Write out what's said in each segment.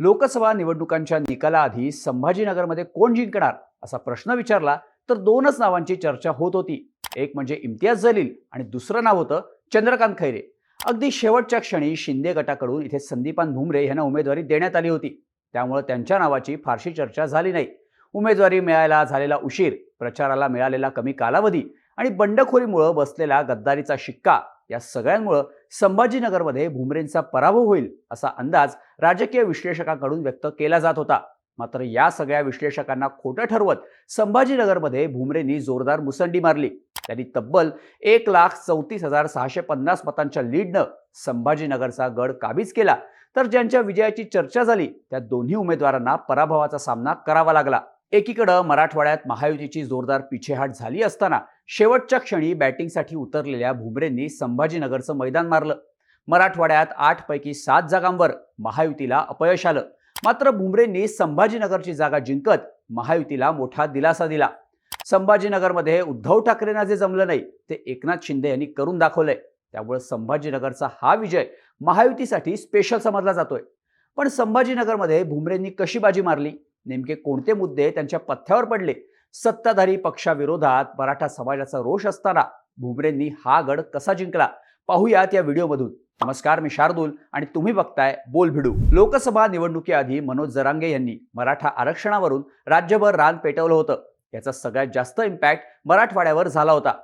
लोकसभा निवडणुकांच्या निकालाआधी संभाजीनगरमध्ये कोण जिंकणार असा प्रश्न विचारला तर दोनच नावांची चर्चा होत होती. एक म्हणजे इम्तियाज जलील आणि दुसरं नाव होतं चंद्रकांत खैरे. अगदी शेवटच्या क्षणी शिंदे गटाकडून इथे संदीपान भुमरे यांना उमेदवारी देण्यात आली होती. त्यामुळे त्यांच्या नावाची फारशी चर्चा झाली नाही. उमेदवारी मिळायला झालेला उशीर प्रचाराला मिळालेला कमी कालावधी आणि बंडखोरीमुळं बसलेला गद्दारीचा शिक्का या सगळ्यांमुळं संभाजीनगरमध्ये भुमरेंचा पराभव होईल असा अंदाज राजकीय विश्लेषकांकडून व्यक्त केला जात होता. मात्र या सगळ्या विश्लेषकांना खोटं ठरवत संभाजीनगरमध्ये भुमरेंनी जोरदार मुसंडी मारली. त्यांनी तब्बल एक लाख चौतीस हजार सहाशे पन्नास मतांच्या लीडनं संभाजीनगरचा गड काबीज केला. तर ज्यांच्या विजयाची चर्चा झाली त्या दोन्ही उमेदवारांना पराभवाचा सामना करावा लागला. एकीकडं मराठवाड्यात महायुतीची जोरदार पिछेहाट झाली असताना शेवटच्या क्षणी बॅटिंगसाठी उतरलेल्या भुमरेंनी संभाजीनगरचं मैदान मारलं. मराठवाड्यात आठ पैकी सात जागांवर महायुतीला अपयश आलं. मात्र भुमरेंनी संभाजीनगरची जागा जिंकत महायुतीला मोठा दिलासा दिला. संभाजीनगरमध्ये उद्धव ठाकरेंना जे जमलं नाही ते एकनाथ शिंदे यांनी करून दाखवलंय. त्यामुळे संभाजीनगरचा हा विजय महायुतीसाठी स्पेशल समजला जातोय. पण संभाजीनगरमध्ये भुमरेंनी कशी बाजी मारली? नेमके कोणते मुद्दे त्यांच्या पथ्यावर पडले? सत्ताधारी पक्षाविरोधात मराठा समाजाचा रोष असताना भुमरेंनी हा गड कसा जिंकला? पाहूयात या व्हिडिओमधून. नमस्कार मी शार्दूल आणि तुम्ही बघताय बोल भिडू. लोकसभा निवडणुकीआधी मनोज जरांगे यांनी मराठा आरक्षणावरून राज्यभर रान पेटवलं होतं. याचा सगळ्यात जास्त इम्पॅक्ट मराठवाड्यावर झाला होता.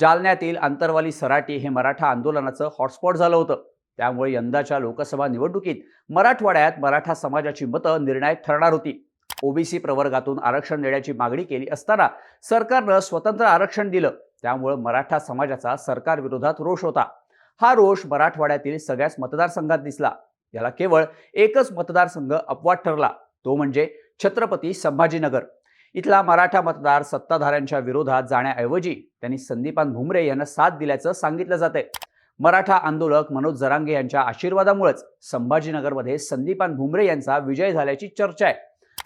जालन्यातील आंतरवाली सराटी हे मराठा आंदोलनाचं हॉटस्पॉट झालं होतं. त्यामुळे यंदाच्या लोकसभा निवडणुकीत मराठवाड्यात मराठा समाजाची मतं निर्णायक ठरणार होती. ओबीसी प्रवर्गातून आरक्षण देण्याची मागणी केली असताना सरकारनं स्वतंत्र आरक्षण दिलं. त्यामुळे मराठा समाजाचा सरकारविरोधात रोष होता. हा रोष मराठवाड्यातील सगळ्याच मतदारसंघात दिसला. याला केवळ एकच मतदारसंघ अपवाद ठरला. तो म्हणजे छत्रपती संभाजीनगर. इथला मराठा मतदार सत्ताधाऱ्यांच्या विरोधात जाण्याऐवजी त्यांनी संदीपान भुमरे यांना साथ दिल्याचं सांगितलं जात आहे मराठा आंदोलक मनोज जरांगे यांच्या आशीर्वादामुळेच संभाजीनगरमध्ये संदीपान भुमरे यांचा विजय झाल्याची चर्चा आहे.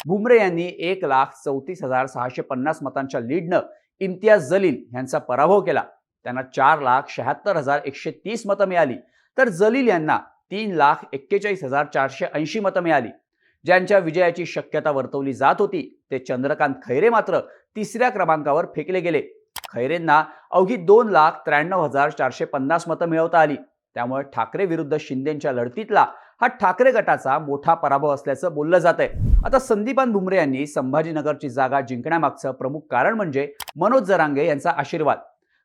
बुमरे यांनी एक लाख चौतीस हजार सहाशे पन्नास मतांच्या लीडनं इम्तियाज जलील यांचा पराभव केला. त्यांना चार लाख शहात्तर हजार एकशे तीस मतं मिळाली. तर जलील यांना तीन लाख एक्केचाळीस हजार चारशे ऐंशी मतं मिळाली. ज्यांच्या विजयाची शक्यता वर्तवली जात होती ते चंद्रकांत खैरे मात्र तिसऱ्या क्रमांकावर फेकले गेले. खैरेंना अवघी दोन लाख त्र्याण्णव हजार चारशे पन्नास मतं मिळवता आली. त्यामुळे ठाकरे विरुद्ध शिंदेच्या लढतीतला हा ठाकरे गटाचा मोठा पराभव असल्याचं बोललं जात आहे आता संदीपान भुमरे यांनी संभाजीनगरची जागा जिंकण्यामागचं प्रमुख कारण म्हणजे मनोज जरांगे यांचा आशीर्वाद.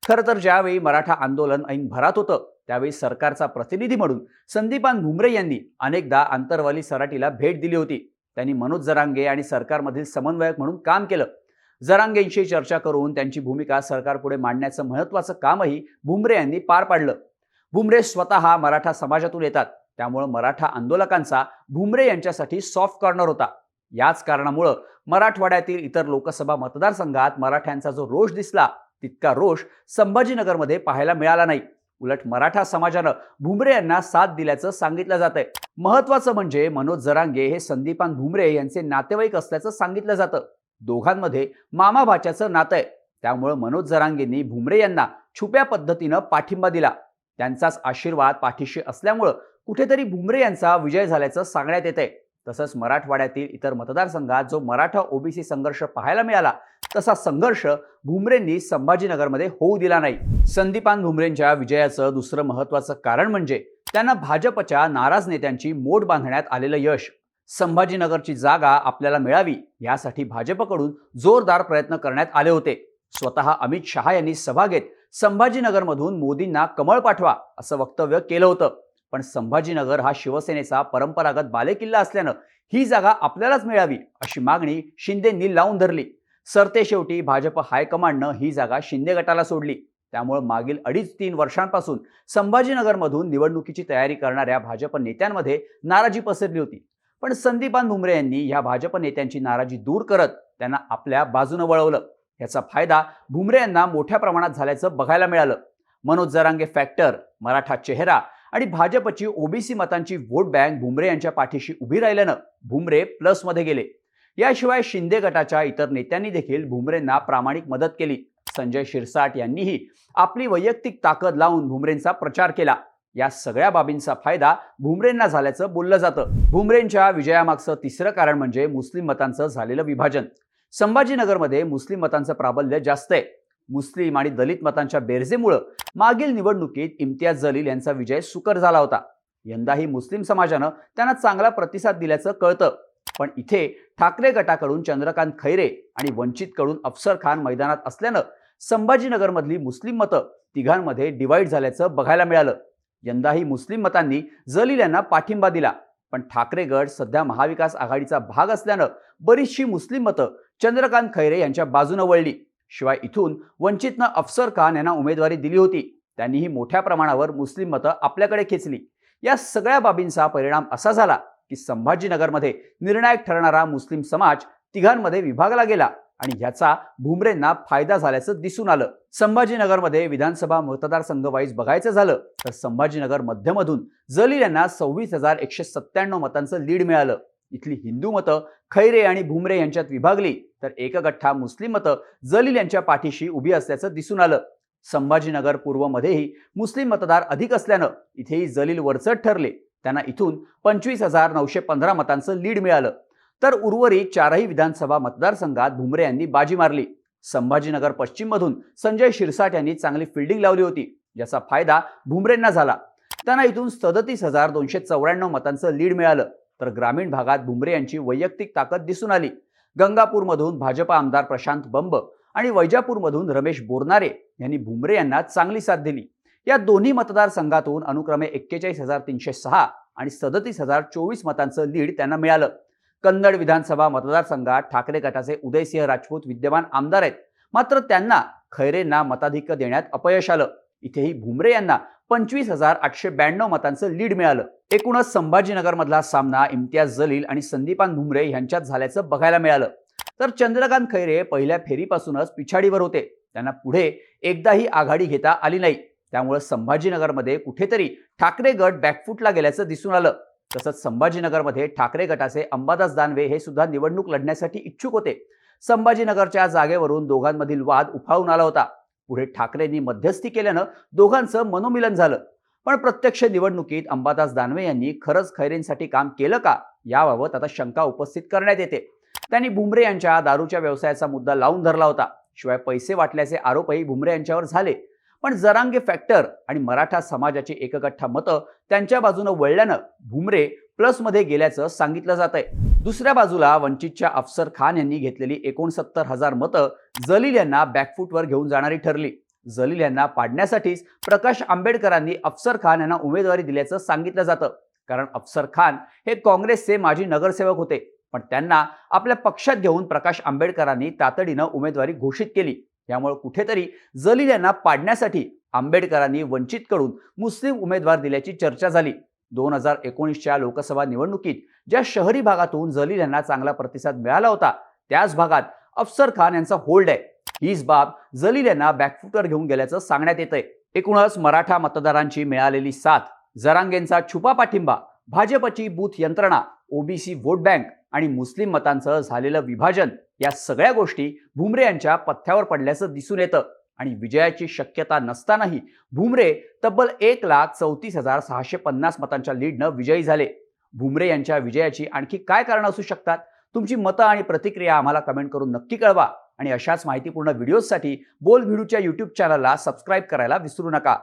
खरं तर ज्यावेळी मराठा आंदोलन ऐन भरात होतं त्यावेळी सरकारचा प्रतिनिधी म्हणून संदीपान भुमरे यांनी अनेकदा आंतरवाली सराटीला भेट दिली होती. त्यांनी मनोज जरांगे आणि सरकारमधील समन्वयक म्हणून काम केलं. जरांगेंशी चर्चा करून त्यांची भूमिका सरकारपुढे मांडण्याचं महत्त्वाचं कामही भुमरे यांनी पार पाडलं. भुमरे स्वतः मराठा समाजातून येतात. त्यामुळं मराठा आंदोलकांचा भुमरे यांच्यासाठी सॉफ्ट कॉर्नर होता. याच कारणामुळं मराठवाड्यातील इतर लोकसभा मतदारसंघात मराठ्यांचा जो रोष दिसला तितका रोष संभाजीनगरमध्ये पाहायला मिळाला नाही. उलट मराठा समाजानं भुमरे यांना साथ दिल्याचं सांगितलं जात आहे महत्वाचं म्हणजे मनोज जरांगे हे संदीपान भुमरे यांचे नातेवाईक असल्याचं सांगितलं जातं. दोघांमध्ये मामा भाच्याचं नातं आहे. त्यामुळं मनोज जरांगेंनी भुमरे यांना छुप्या पद्धतीनं पाठिंबा दिला. त्यांचाच आशीर्वाद पाठीशी असल्यामुळं कुठेतरी भुमरे यांचा विजय झाल्याचं सांगण्यात येत आहे तसंच मराठवाड्यातील इतर मतदारसंघात जो मराठा ओबीसी संघर्ष पाहायला मिळाला तसा संघर्ष भुमरेंनी संभाजीनगरमध्ये होऊ दिला नाही. संदीपान भुमरेंच्या विजयाचं दुसरं महत्वाचं कारण म्हणजे त्यांना भाजपच्या नाराज नेत्यांची मोठ बांधण्यात आलेलं यश. संभाजीनगरची जागा आपल्याला मिळावी यासाठी भाजपकडून जोरदार प्रयत्न करण्यात आले होते. स्वतः अमित शहा यांनी सभा घेत संभाजीनगरमधून मोदींना कमळ पाठवा असं वक्तव्य केलं होतं. पण संभाजीनगर हा शिवसेनेचा परंपरागत बालेकिल्ला असल्यानं ही जागा आपल्यालाच मिळावी अशी मागणी शिंदेंनी लावून धरली. सरते शेवटी भाजप हायकमांडनं ही जागा शिंदे गटाला सोडली. त्यामुळे मागील अडीच तीन वर्षांपासून संभाजीनगरमधून निवडणुकीची तयारी करणाऱ्या भाजप नेत्यांमध्ये नाराजी पसरली होती. पण संदीपान भुमरे यांनी या भाजप नेत्यांची नाराजी दूर करत त्यांना आपल्या बाजूनं वळवलं. याचा फायदा भुमरे यांना मोठ्या प्रमाणात झाल्याचं बघायला मिळालं. मनोज जरांगे फॅक्टर मराठा चेहरा आणि भाजपची ओबीसी मतांची वोट बँक भुमरे यांच्या पाठीशी उभी राहिल्यानं भुमरे प्लसमध्ये गेले. याशिवाय शिंदे गटाच्या इतर नेत्यांनी देखील भुमरेंना प्रामाणिक मदत केली. संजय शिरसाट यांनीही आपली वैयक्तिक ताकद लावून भुमरेंचा प्रचार केला. या सगळ्या बाबींचा फायदा भुमरेंना झाल्याचं बोललं जातं. भुमरेंच्या विजयामागचं तिसरं कारण म्हणजे मुस्लिम मतांचं झालेलं विभाजन. संभाजीनगरमध्ये मुस्लिम मतांचं प्राबल्य जास्त आहे. मुस्लिम आणि दलित मतांच्या बेरजेमुळं मागील निवडणुकीत इम्तियाज जलील यांचा विजय सुकर झाला होता. यंदाही मुस्लिम समाजानं त्यांना चांगला प्रतिसाद दिल्याचं कळतं. पण इथे ठाकरे गटाकडून चंद्रकांत खैरे आणि वंचितकडून अफसर खान मैदानात असल्यानं संभाजीनगरमधली मुस्लिम मतं तिघांमध्ये डिवाईड झाल्याचं बघायला मिळालं. यंदाही मुस्लिम मतांनी जलील यांना पाठिंबा दिला. पण ठाकरे गट सध्या महाविकास आघाडीचा भाग असल्यानं बरीचशी मुस्लिम मतं चंद्रकांत खैरे यांच्या बाजूनं वळली. शिवाय इथून वंचितनं अफसर खान यांना उमेदवारी दिली होती. त्यांनीही मोठ्या प्रमाणावर मुस्लिम मतं आपल्याकडे खेचली. या सगळ्या बाबींचा परिणाम असा झाला की संभाजीनगरमध्ये निर्णायक ठरणारा मुस्लिम समाज तिघांमध्ये विभागला गेला आणि ह्याचा भुमरेंना फायदा झाल्याचं दिसून आलं. संभाजीनगरमध्ये विधानसभा मतदारसंघ वाईज बघायचं झालं तर संभाजीनगर मध्यमधून जलील यांना सव्वीस हजार एकशे सत्त्याण्णव मतांचं लीड मिळालं. इथली हिंदू मतं खैरे आणि भुमरे यांच्यात विभागली तर एकगठ्ठा मुस्लिम मतं जलील यांच्या पाठीशी उभी असल्याचं दिसून आलं. संभाजीनगर पूर्वमध्येही मुस्लिम मतदार अधिक असल्यानं इथेही जलील वरचढ ठरले. त्यांना इथून पंचवीस हजार नऊशे पंधरा मतांचं लीड मिळालं. तर उर्वरित चारही विधानसभा मतदारसंघात भुमरे यांनी बाजी मारली. संभाजीनगर पश्चिममधून संजय शिरसाट यांनी चांगली फिल्डिंग लावली होती ज्याचा फायदा भुमरेंना झाला. त्यांना इथून सदतीस हजार दोनशे चौऱ्याण्णव मतांचं लीड मिळालं. तर ग्रामीण भागात भुमरे यांची वैयक्तिक ताकद दिसून आली. गंगापूरमधून भाजपा आमदार प्रशांत बंब आणि वैजापूरमधून रमेश बोरनारे यांनी भुमरे यांना चांगली साथ दिली. या दोन्ही मतदारसंघातून अनुक्रमे एक्केचाळीस हजार तीनशे सहा आणि सदतीस हजार चोवीस मतांचं लीड त्यांना मिळालं. कन्नड विधानसभा मतदारसंघात ठाकरे गटाचे उदयसिंह राजपूत विद्यमान आमदार आहेत. मात्र त्यांना खैरेंना मताधिक्य देण्यात अपयश आलं. इथेही भुमरे यांना पंचवीस हजार आठशे ब्याण्णव मतांचं लीड मिळालं. एकूणच संभाजीनगरमधला सामना इम्तियाज जलील आणि संदीपान भुमरे यांच्यात झाल्याचं बघायला मिळालं. तर चंद्रकांत खैरे पहिल्या फेरीपासूनच पिछाडीवर होते. त्यांना पुढे एकदाही आघाडी घेता आली नाही. त्यामुळे संभाजीनगरमध्ये कुठेतरी ठाकरे गट बॅकफुटला गेल्याचं दिसून आलं. तसंच संभाजीनगरमध्ये ठाकरे गटाचे अंबादास दानवे हे सुद्धा निवडणूक लढण्यासाठी इच्छुक होते. संभाजीनगरच्या जागेवरून दोघांमधील वाद उफाळून आला होता. पुढे ठाकरेंनी मध्यस्थी केल्यानं दोघांचं मनोमिलन झालं. पण प्रत्यक्ष निवडणुकीत अंबादास दानवे यांनी खरंच खैरेंसाठी काम केलं का याबाबत आता शंका उपस्थित करण्यात येते. त्यांनी भुमरे यांच्या दारूच्या व्यवसायाचा मुद्दा लावून धरला होता. शिवाय पैसे वाटल्याचे आरोपही भुमरे यांच्यावर झाले. पण जरांगे फॅक्टर आणि मराठा समाजाची एकगठ्ठा मतं त्यांच्या बाजूनं वळल्यानं भुमरे प्लसमध्ये गेल्याचं सांगितलं जात आहे दुसऱ्या बाजूला वंचितच्या अफसर खान यांनी घेतलेली एकोणसत्तर हजार मतं जलील यांना बॅकफूटवर घेऊन जाणारी ठरली. जलील यांना पाडण्यासाठीच प्रकाश आंबेडकरांनी अफसर खान यांना उमेदवारी दिल्याचं सांगितलं जातं. कारण अफसर खान हे काँग्रेसचे माजी नगरसेवक होते. पण त्यांना आपल्या पक्षात घेऊन प्रकाश आंबेडकरांनी तातडीनं उमेदवारी घोषित केली. त्यामुळे कुठेतरी जलील यांना पाडण्यासाठी आंबेडकरांनी वंचितकडून मुस्लिम उमेदवार दिल्याची चर्चा झाली. दोन हजार एकोणीसच्या लोकसभा निवडणुकीत ज्या शहरी भागातून जलील यांना चांगला प्रतिसाद मिळाला होता त्याच भागात अफसर खान यांचा होल्ड आहे. हीच बाब जलील यांना बॅकफुटर घेऊन गेल्याचं सांगण्यात येत आहे एकूणच मराठा मतदारांची मिळालेली साथ जरांगेंचा छुपा पाठिंबा भाजपची बूथ यंत्रणा ओबीसी वोट बँक आणि मुस्लिम मतांचं झालेलं विभाजन या सगळ्या गोष्टी भुमरे यांच्या पथ्यावर पडल्याचं दिसून येतं. आणि विजयाची शक्यता नसतानाही भुमरे तब्बल एक लाख चौतीस हजार सहाशे पन्नास मतांच्या लीडनं विजयी झाले. भुमरे यांच्या विजयाची आणखी काय कारणं असू शकतात? तुमची मतं आणि प्रतिक्रिया आम्हाला कमेंट करून नक्की कळवा. आणि अशाच माहितीपूर्ण व्हिडिओजसाठी बोल भिडूच्या यूट्यूब चॅनलला सबस्क्राईब करायला विसरू नका.